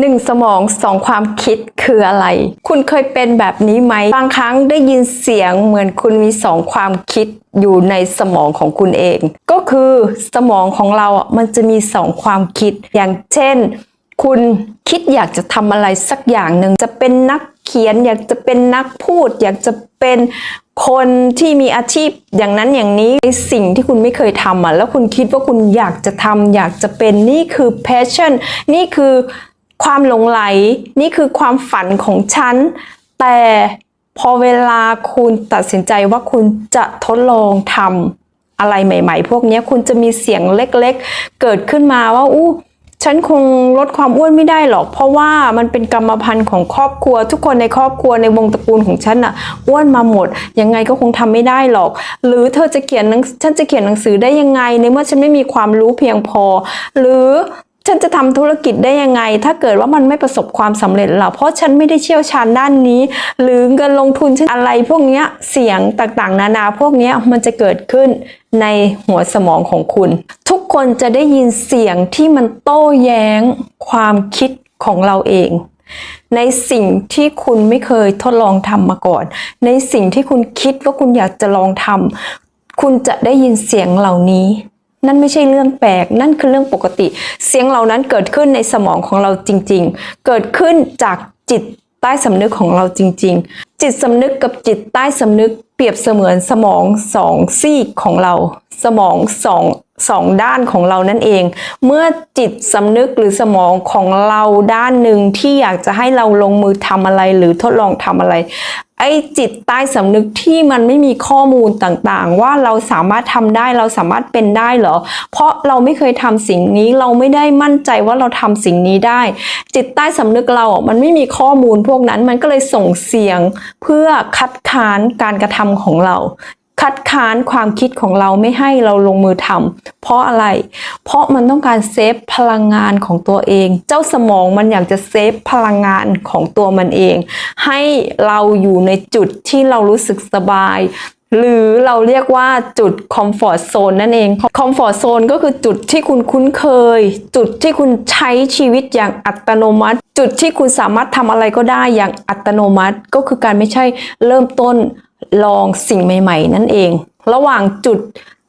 หนึ่งสมองสองความคิดคืออะไร คุณเคยเป็นแบบนี้ไหม บางครั้งได้ยินเสียงเหมือนคุณมีสองความคิดอยู่ในสมองของคุณเอง ก็คือสมองของเราอะมันจะมีสองความคิด อย่างเช่น คุณคิดอยากจะทำอะไรสักอย่างหนึ่งจะเป็นนักเขียน อยากจะเป็นนักพูด อยากจะเป็นคนที่มีอาชีพอย่างนั้นอย่างนี้ในสิ่งที่คุณไม่เคยทำอะแล้วคุณคิดว่าคุณอยากจะทำอยากจะเป็นนี่คือ passion นี่คือ ความหลงไหลนี่คือความฝันของฉัน แต่พอเวลาคุณตัดสินใจว่าคุณจะทดลองทำอะไรใหม่ ๆ พวกนี้คุณจะมีเสียงเล็กๆ เกิดขึ้นมาว่า อู้ฉันคงลดความอ้วนไม่ได้หรอก เพราะว่ามันเป็นกรรมพันธุ์ของครอบครัว ทุกคนในครอบครัวในวงตระกูลของฉันน่ะอ้วนมาหมด ยังไงก็คงทำไม่ได้หรอก หรือเธอจะเขียนหนังฉันจะเขียนหนังสือได้ยังไง ในเมื่อฉันไม่มีความรู้เพียงพอ หรือ ฉันจะทำธุรกิจได้ยังไง ถ้าเกิดว่ามันไม่ประสบความสำเร็จล่ะเพราะฉันไม่ได้เชี่ยวชาญด้านนี้ หรือเงินลงทุนฉันอะไรพวกนี้เสียงต่างๆ นานาพวกนี้มันจะเกิดขึ้นในหัวสมองของคุณ ทุกคนจะได้ยินเสียงที่มันโต้แย้งความคิดของเราเอง ในสิ่งที่คุณไม่เคยทดลองทำมาก่อน ในสิ่งที่คุณคิดว่าคุณอยากจะลองทำคุณจะได้ยินเสียงเหล่านี้ นั่นไม่ใช่เรื่องแปลก นั่นคือเรื่องปกติ เสียงเหล่านั้นเกิดขึ้นในสมองของเราจริง ๆ เกิดขึ้นจากจิตใต้สำนึกของเราจริง ๆ จิตสำนึกกับจิตใต้สำนึกเปรียบเสมือนสมองสองซีกของเรา สมองสอง สองด้านของเรานั่นเอง เมื่อจิตสำนึกหรือสมองของเราด้านหนึ่งที่อยากจะให้เราลงมือทำอะไรหรือทดลองทำอะไร ไอ้จิตใต้สำนึกที่มันไม่มีข้อมูลต่างๆ ว่าเราสามารถทำได้เราสามารถเป็นได้เหรอ เพราะเราไม่เคยทำสิ่งนี้เราไม่ได้มั่นใจว่าเราทำสิ่งนี้ได้ จิตใต้สำนึกเราอะมันไม่มีข้อมูลพวกนั้นมันก็เลยส่งเสียงเพื่อคัดค้านการกระทำของเรา คัดค้านความคิดของเราไม่ให้เราลงมือทำเพราะอะไร เพราะมันต้องการเซฟพลังงานของตัวเอง เจ้าสมองมันอยากจะเซฟพลังงานของตัวมันเอง ให้เราอยู่ในจุดที่เรารู้สึกสบาย หรือเราเรียกว่าจุดคอมฟอร์ z โซนนั่นเองคอมฟอร์ z โซนก็คือจุดที่คุณคุ้นเคย จุดที่คุณใช้ชีวิตอย่างอัตโนมัติ จุดที่คุณสามารถทำอะไรก็ได้อย่างอัตโนมัติ ก็คือการไม่ใช่เริ่มต้น ลองสิ่งใหม่ ๆ นั่นเอง ระหว่างจุด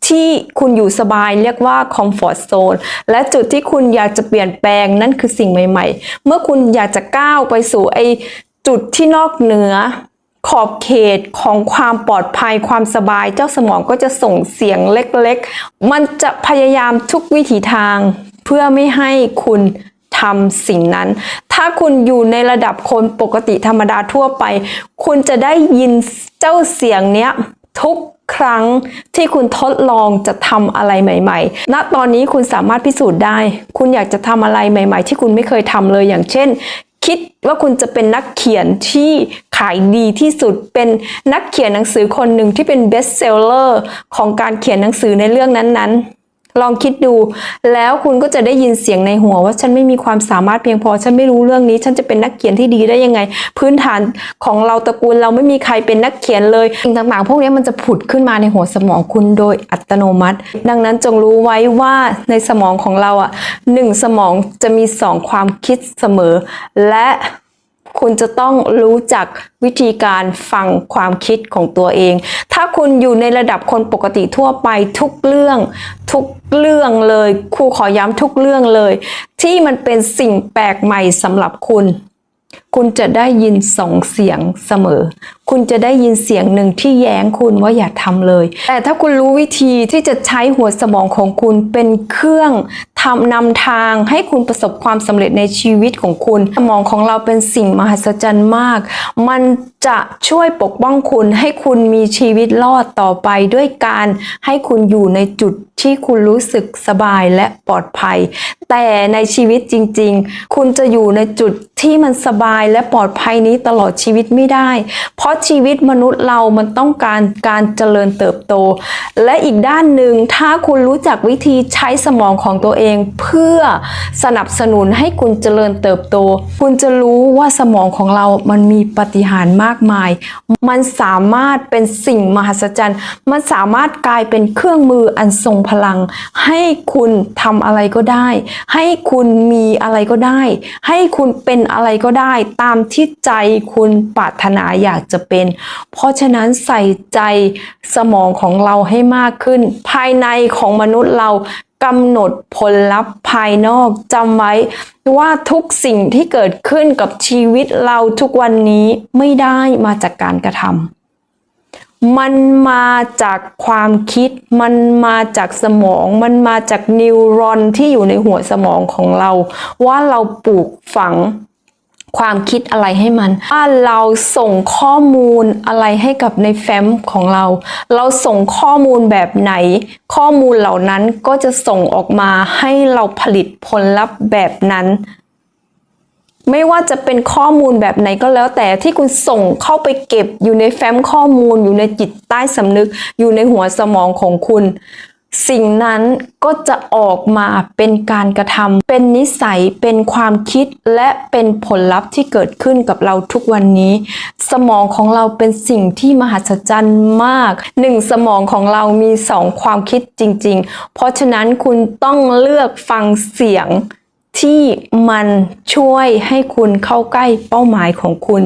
ที่คุณอยู่สบายเรียกว่าคอมฟอร์ z โซนและจุดที่คุณอยากจะเปลี่ยนแปลงนั่นคือสิ่งใหม่ ๆ เมื่อคุณอยากจะก้าวไปสู่ไอจุดที่นอกเหนือขอบเขตของความปลอดภัยความสบายเจ้าสมองก็จะส่งเสียงเล็กๆ มันจะพยายามทุกวิถีทาง เพื่อไม่ให้คุณทำสิ่งนั้น ถ้าคุณอยู่ในระดับคนปกติธรรมดาทั่วไป คุณจะได้ยิน เจ้าเสียงเนี้ยทุกครั้งที่คุณทดลองจะทำอะไรใหม่ ๆ ณ ตอนนี้คุณสามารถพิสูจน์ได้ คุณอยากจะทำอะไรใหม่ ๆ ที่คุณไม่เคยทำเลยอย่างเช่น คิดว่าคุณจะเป็นนักเขียนที่ขายดีที่สุด เป็นนักเขียนหนังสือคนหนึ่งที่เป็นเบสเซลเลอร์ของการเขียนหนังสือในเรื่องนั้นๆ ลองคิดดู แล้วคุณก็จะได้ยินเสียงในหัวว่าฉันไม่มีความสามารถเพียงพอ ฉันไม่รู้เรื่องนี้ ฉันจะเป็นนักเขียนที่ดีได้ยังไง พื้นฐานของเราตระกูลเราไม่มีใครเป็นนักเขียนเลยสิ่งต่างๆ พวกนี้มันจะผุดขึ้นมาในหัวสมองคุณโดยอัตโนมัติ ดังนั้นจงรู้ไว้ว่าในสมองของเราอะหนึ่งสมองจะมีสองความคิดเสมอและ คุณจะต้องรู้จักวิธีการฟังความคิดของตัวเอง ถ้าคุณอยู่ในระดับคนปกติทั่วไปทุกเรื่องทุกเรื่องเลยครูขอย้ำทุกเรื่องเลย ที่มันเป็นสิ่งแปลกใหม่สำหรับคุณ คุณจะได้ยินสองเสียงเสมอ คุณจะได้ยินเสียงหนึ่งที่แย้งคุณว่าอย่าทำเลย แต่ถ้าคุณรู้วิธีที่จะใช้หัวสมองของคุณเป็นเครื่องทำนำทางให้คุณประสบความสำเร็จในชีวิตของคุณ สมองของเราเป็นสิ่งมหัศจรรย์มาก มันจะช่วยปกป้องคุณให้คุณมีชีวิตรอดต่อไปด้วยการให้คุณอยู่ในจุดที่คุณรู้สึกสบายและปลอดภัย แต่ในชีวิตจริง ๆ คุณจะอยู่ในจุดที่มันสบายและปลอดภัยนี้ตลอดชีวิตไม่ได้ เพราะชีวิตมนุษย์เรามันต้องการการเจริญเติบโต และอีกด้านหนึ่งถ้าคุณรู้จักวิธีใช้สมองของตัวเอง เพื่อสนับสนุนให้คุณเจริญเติบโต คุณจะรู้ว่าสมองของเรามันมีปฏิหารมากมาย มันสามารถเป็นสิ่งมหัศจรรย์ มันสามารถกลายเป็นเครื่องมืออันทรงพลัง ให้คุณทำอะไรก็ได้ ให้คุณมีอะไรก็ได้ ให้คุณเป็นอะไรก็ได้ตามที่ใจคุณปรารถนาอยากจะเป็น เพราะฉะนั้นใส่ใจสมองของเราให้มากขึ้น ภายในของมนุษย์เรากำหนดผลลัพธ์ภายนอกจำไว้ว่าทุกสิ่งที่เกิดขึ้นกับชีวิตเราทุกวันนี้ไม่ได้มาจากการกระทำมันมาจากความคิด มันมาจากสมอง มันมาจากนิวรอนที่อยู่ในหัวสมองของเรา ว่าเราปลูกฝัง ความคิดอะไรให้มันว่าเราส่งข้อมูลอะไรให้กับในแฟ้มของเรา เราส่งข้อมูลแบบไหน ข้อมูลเหล่านั้นก็จะส่งออกมาให้เราผลิตผลลัพธ์แบบนั้น ไม่ว่าจะเป็นข้อมูลแบบไหนก็แล้วแต่ที่คุณส่งเข้าไปเก็บอยู่ในแฟ้มข้อมูล อยู่ในจิตใต้สำนึก อยู่ในหัวสมองของคุณ สิ่งนั้นก็จะออกมาเป็นการกระทำเป็นนิสัยเป็นความคิดและเป็นผลลัพธ์ที่เกิดขึ้นกับเราทุกวันนี้ สมองของเราเป็นสิ่งที่มหัศจรรย์มากหนึ่งสมองของเรามีสองความคิดจริง ๆ เพราะฉะนั้นคุณต้องเลือกฟังเสียงที่มันช่วยให้คุณเข้าใกล้เป้าหมายของคุณ